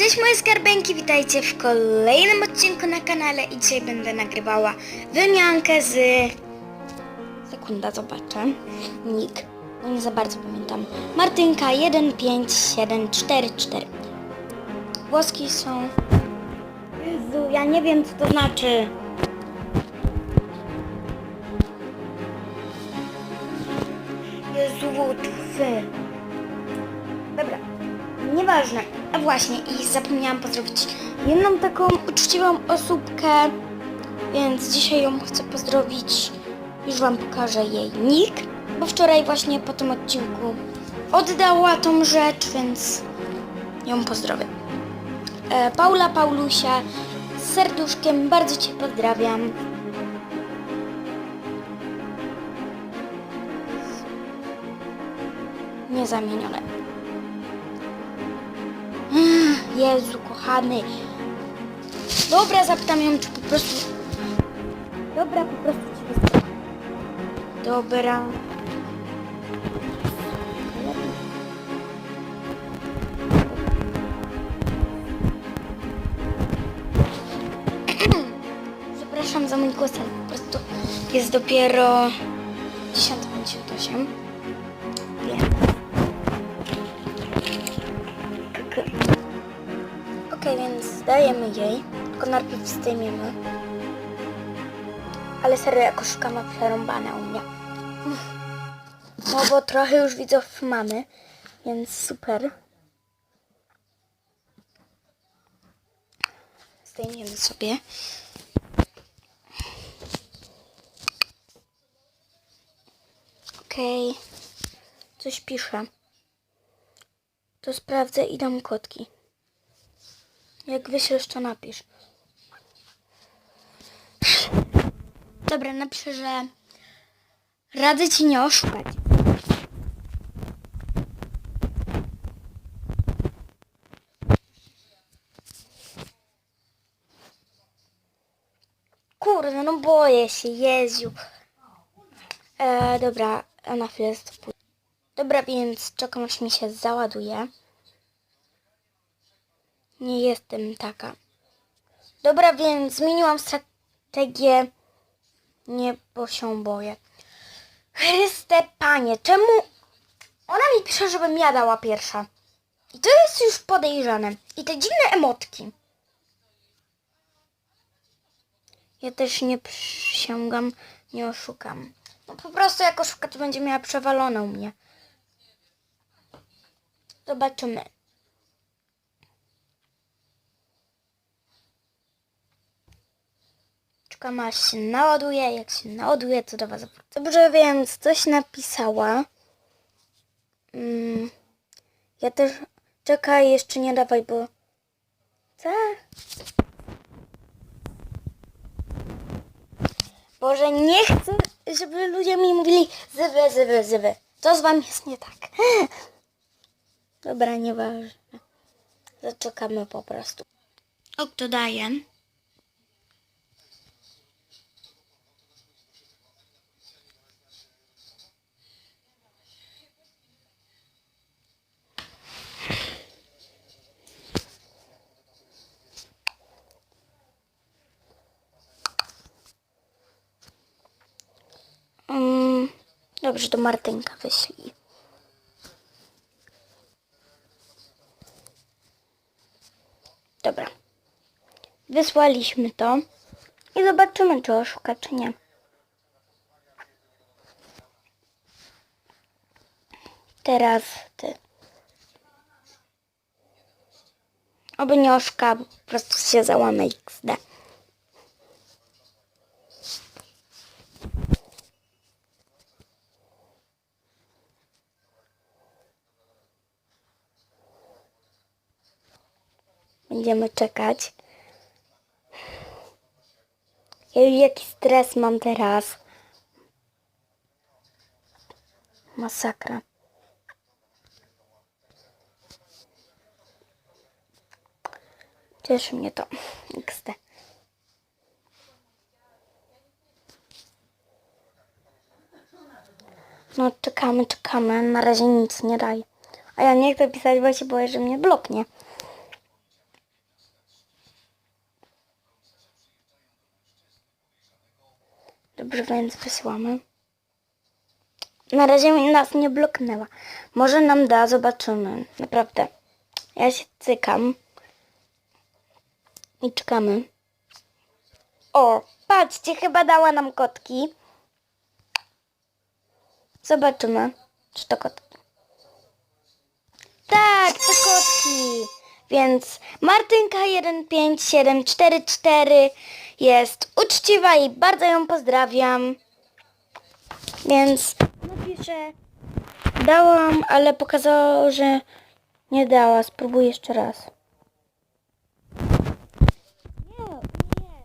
Cześć moje skarbenki, witajcie w kolejnym odcinku na kanale i dzisiaj będę nagrywała wymiankę z... Sekunda, zobaczę. Nick, bo nie za bardzo pamiętam. Martynka 15744. Włoski są... Jezu, ja nie wiem co to znaczy. Jezu, łotwy. Dobra, nieważne. A właśnie, i zapomniałam pozdrowić jedną taką uczciwą osóbkę, więc dzisiaj ją chcę pozdrowić. Już Wam pokażę jej nick, bo wczoraj właśnie po tym odcinku oddała tą rzecz, więc ją pozdrowię. E, Paula Paulusia z serduszkiem, bardzo Cię pozdrawiam. Niezamienione. Jezu, kochany. Dobra, zapytam ją, czy po prostu... Dobra, po prostu ci wysłałam. Dobra. Przepraszam za mój głos, ale po prostu jest dopiero 10.58. dajemy jej, tylko najpierw zdejmiemy. Ale serio, jako szukamy przerąbane u mnie. No bo trochę już widzów mamy, więc super. Zdejmiemy sobie. Okej. Coś piszę. To sprawdzę i dam kotki. Jak wyślesz, to napisz. Dobra, napiszę, że radzę ci nie oszukać. Kurde, no boję się, Jezu. E, dobra, na chwilę. Dobra, więc czekam aż mi się załaduje. Nie jestem taka. Dobra, więc zmieniłam strategię. Nie, bo się boję. Chryste panie, czemu ona mi pisze, żebym ja dała pierwsza? I to jest już podejrzane. I te dziwne emotki. Ja też nie przysięgam, nie oszukam. No po prostu jak oszuka, to będzie miała przewaloną mnie. Zobaczymy. Czekam aż się naładuje. Jak się naładuje, to do was. Dobrze, więc coś napisała. Mm, ja też... Czekaj, jeszcze nie dawaj, bo... Co? Boże, nie chcę, żeby ludzie mi mówili zywy, zywy, zywy. Co z wami jest nie tak? Dobra, nieważne. Zaczekamy po prostu. O, kto daje? Mm, dobrze, to Martynka wyślij. Dobra. Wysłaliśmy to i zobaczymy, czy oszuka, czy nie. Teraz ty. Oby nie oszuka, bo po prostu się załamę XD. Będziemy czekać. Ja już jaki stres mam teraz. Masakra. Cieszy mnie to. XD. No czekamy, czekamy. Na razie nic nie daje. A ja nie chcę pisać, bo się boję, że mnie bloknie. Dobrze, więc wysyłamy. Na razie nas nie bloknęła. Może nam da, zobaczymy. Naprawdę. Ja się cykam. I czekamy. O, patrzcie, chyba dała nam kotki. Zobaczymy, czy to kotki. Tak, to kotki. Więc Martynka 15744 jest uczciwa i bardzo ją pozdrawiam. Więc napiszę. Dałam, ale pokazało, że nie dała. Spróbuję jeszcze raz. Nie, nie.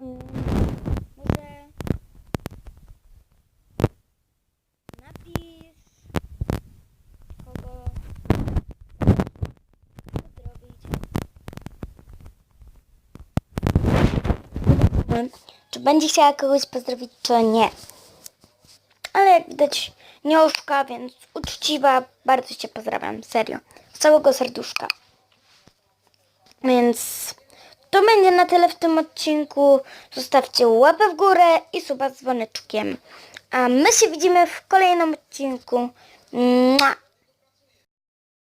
Mm, Może napisz kogo pozdrowić. Czy będzie chciała kogoś pozdrowić, czy nie. Ale jak widać nie oszuka, więc uczciwa. Bardzo Cię pozdrawiam, serio. Z całego serduszka. Więc to będzie na tyle w tym odcinku. Zostawcie łapę w górę i suba z dzwoneczkiem. A my się widzimy w kolejnym odcinku. Mua!